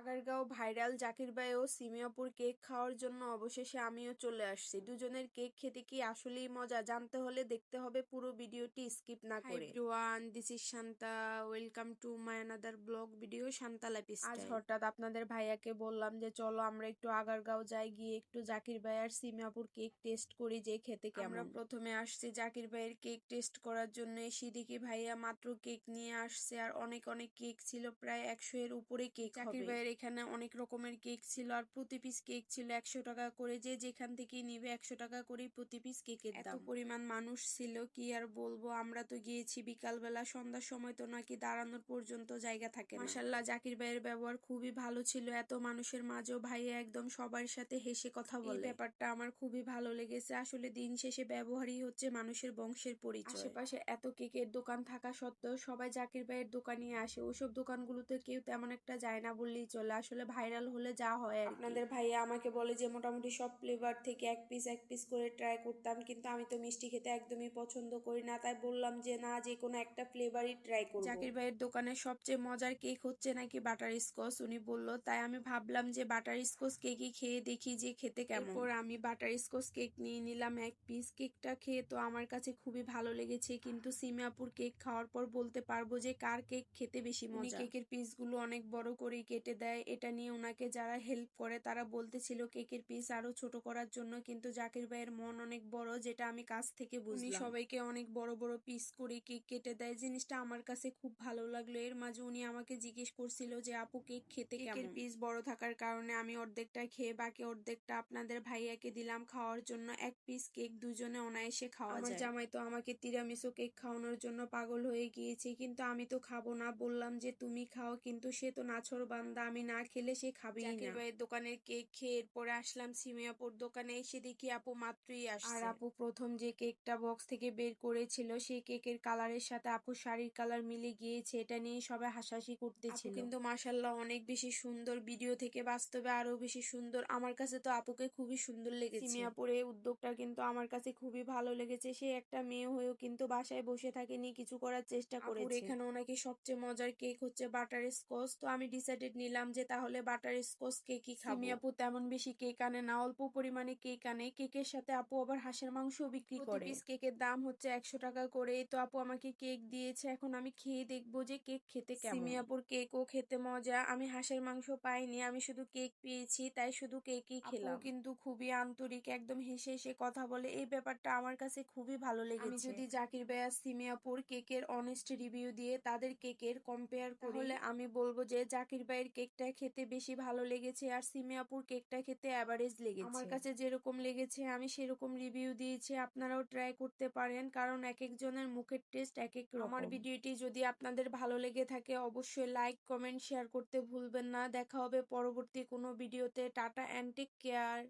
Agargaon viral Zakir ভাই ও Simiapur cake খাওয়ার জন্য অবশেষে আমিও চলে আসছি। দুজনের কেক খেতে কি আসলেই মজা? জানতে হলে দেখতে হবে পুরো ভিডিওটি স্কিপ না করে। Everyone this is Shanta. Welcome to my another blog video Shanta life আজ হঠাৎ আপনাদের ভাইয়াকে বললাম যে চলো আমরা একটু আগারগাঁও যাই গিয়ে একটু জাকির ভাই আর সিমিয়াপুর কেক টেস্ট করি যে খেতে কেমন? আমরা প্রথমে আসছি জাকির ভাইয়ের কেক টেস্ট করার জন্য। সিদিকি ভাইয়া মাত্র কেক নিয়ে আসছে আর অনেক অনেক কেক ছিল প্রায় একশো এর উপরে কেক জাকির ভাইয়ের এখানে অনেক রকমের কেক ছিল আর প্রতি পিস কেক ছিল একশো টাকা করে। যে যেখান থেকে নিবে একশো টাকা করে প্রতি পিস কেকের দাম। পরিমাণ মানুষ ছিল কি আর বলব? আমরা তো গিয়েছি বিকালবেলা সন্ধ্যার সময় তো নাকি দাঁড়ানোর পর্যন্ত জায়গা থাকে মাসাল্লাহ জাকির ভাইয়ের ব্যবহার খুবই ভালো ছিল। এত মানুষের মাঝেও ভাইয়া একদম সবার সাথে হেসে কথা বলে। ব্যাপারটা আমার খুবই ভালো লেগেছে। আসলে দিন শেষে ব্যবহারই হচ্ছে মানুষের বংশের পরিচয়। আশেপাশে এত কেকের দোকান থাকা সত্ত্বেও সবাই জাকির ভাইয়ের দোকানে আসে। ওসব দোকানগুলোতে কেউ তেমন একটা যায় না বললেই চলে। আসলে ভাইরাল হলে যা হয় আপনাদের ভাইয়া আমাকে বলে যে মোটামুটি সব ফ্লেভার থেকে এক পিস এক পিস করে ট্রাই করতাম কিন্তু আমি তো মিষ্টি খেতে একদমই পছন্দ করি না। তাই বললাম যে না যে কোনো একটা ফ্লেভারই ট্রাই করব। জাকির ভাইয়ের দোকানে সবচেয়ে মজার কেক হচ্ছে নাকি বাটার স্কচ উনি বলল। তাই আমি ভাবলাম যে বাটার স্কচ কেকই খেয়ে দেখি যে খেতে কেমন। পর আমি বাটার স্কচ কেক নিয়ে নিলাম এক পিস কেকটা খেয়ে তো আমার কাছে খুবই ভালো লেগেছে কিন্তু সিমিয়াপুর কেক খাওয়ার পর বলতে পারব যে কার কেক খেতে বেশি মজা? কেকের পিসগুলো অনেক বড় করেই কেটে দেয়। এটা নিয়ে ওনাকে যারা হেল্প করে তারা বলতেছিল কেকের পিস আরও ছোট করার জন্য কিন্তু জাকির ভাইয়ের মন অনেক বড় যেটা আমি কাছ থেকে বুঝি সবাইকে অনেক বড় বড় পিস করে কেক কেটে দেয় জিনিসটা আমার কাছে খুব ভালো লাগল। এর মাঝে উনি আমাকে জিজ্ঞেস করছিল যে আপু কেক খেতে কেকের পিস বড় থাকার কারণে আমি অর্ধেকটা খেয়ে বাকি অর্ধেকটা আপনাদের ভাইয়াকে দিলাম খাওয়ার জন্য। এক পিস কেক দুজনে অনায়াসে খাওয়া যায়। জামাই তো আমাকে তিরামিসো কেক খাওয়ানোর জন্য পাগল হয়ে গিয়েছে কিন্তু আমি তো খাব না। বললাম যে তুমি খাও কিন্তু সে তো নাছর বান্দা আমি না খেলে সে খাবেই না। ভাইয়ের দোকানের কেক খেয়ে এরপরে আসলাম সিমিয়াপুর দোকানে এসে দেখি আপু মাত্রই আসছে। আর আপু প্রথম যে কেকটা বক্স থেকে বের করেছিল সেই কেকের কালারের সাথে আপু শাড়ির কালার মিলে গিয়েছে। এটা নিয়ে সবাই হাসাহাসি করতেছিল। কিন্তু মাসাল্লাহ অনেক বেশি সুন্দর ভিডিও থেকে বাস্তবে আরও বেশি সুন্দর। আমার কাছে তো আপুকে খুবই সুন্দর লেগেছে। সিমিয়াপুরে উদ্যোগটা কিন্তু আমার কাছে খুবই ভালো লেগেছে। সে একটা মেয়ে হয়েও কিন্তু বাসায় বসে থাকেনি কিছু করার চেষ্টা করেছে। এখানে ওনাকে সবচেয়ে মজার কেক হচ্ছে বাটার স্কচ তো আমি ডিসাইডেড নিলাম যে তাহলে বাটার স্কচ কেকই খাব। আপু তেমন বেশি কেক আনে না। অল্প পরিমাণে কেক আনে। কেকের সাথে আপু আবার হাঁসের মাংস বিক্রি করে। পিস কেকের দাম হচ্ছে একশো টাকা করে। তো আপু আমাকে কেক দিয়েছে। এখন আমি খেয়ে দেখব যে কেক খেতে কেমন। সিমিয়াপুর কেকও খেতে মজা। আমি হাঁসের মাংস পাইনি। আমি শুধু কেক পেয়েছি তাই শুধু কেকই খেলাম। কিন্তু খুবই আন্তরিক একদম হেসে হেসে কথা বলে। এই ব্যাপারটা আমার কাছে খুবই ভালো লেগেছে। আমি যদি জাকির ভাইয়া সিমিয়াপুর কেকের অনেস্ট রিভিউ দিয়ে তাদের কেকের কম্পেয়ার করলে আমি বলব যে জাকির ভাইয়ের কেকটা খেতে বেশি ভালো লেগেছে আর সিমিয়াপুর কেকটা খেতে অ্যাভারেজ লেগেছে। আমার কাছে যেরকম লেগেছে আমি সেরকম রিভিউ দিয়েছি আপনারাও ট্রাই করতে পারেন কারণ এক একজনের মুখের টেস্ট এক এক রকম। আমার ভিডিওটি যদি আপনাদের ভালো লেগে থাকে অবশ্যই লাইক কমেন্ট শেয়ার করতে ভুলবেন না। দেখা হবে পরবর্তী কোনো ভিডিওতে টাটা অ্যান্ড টেক কেয়ার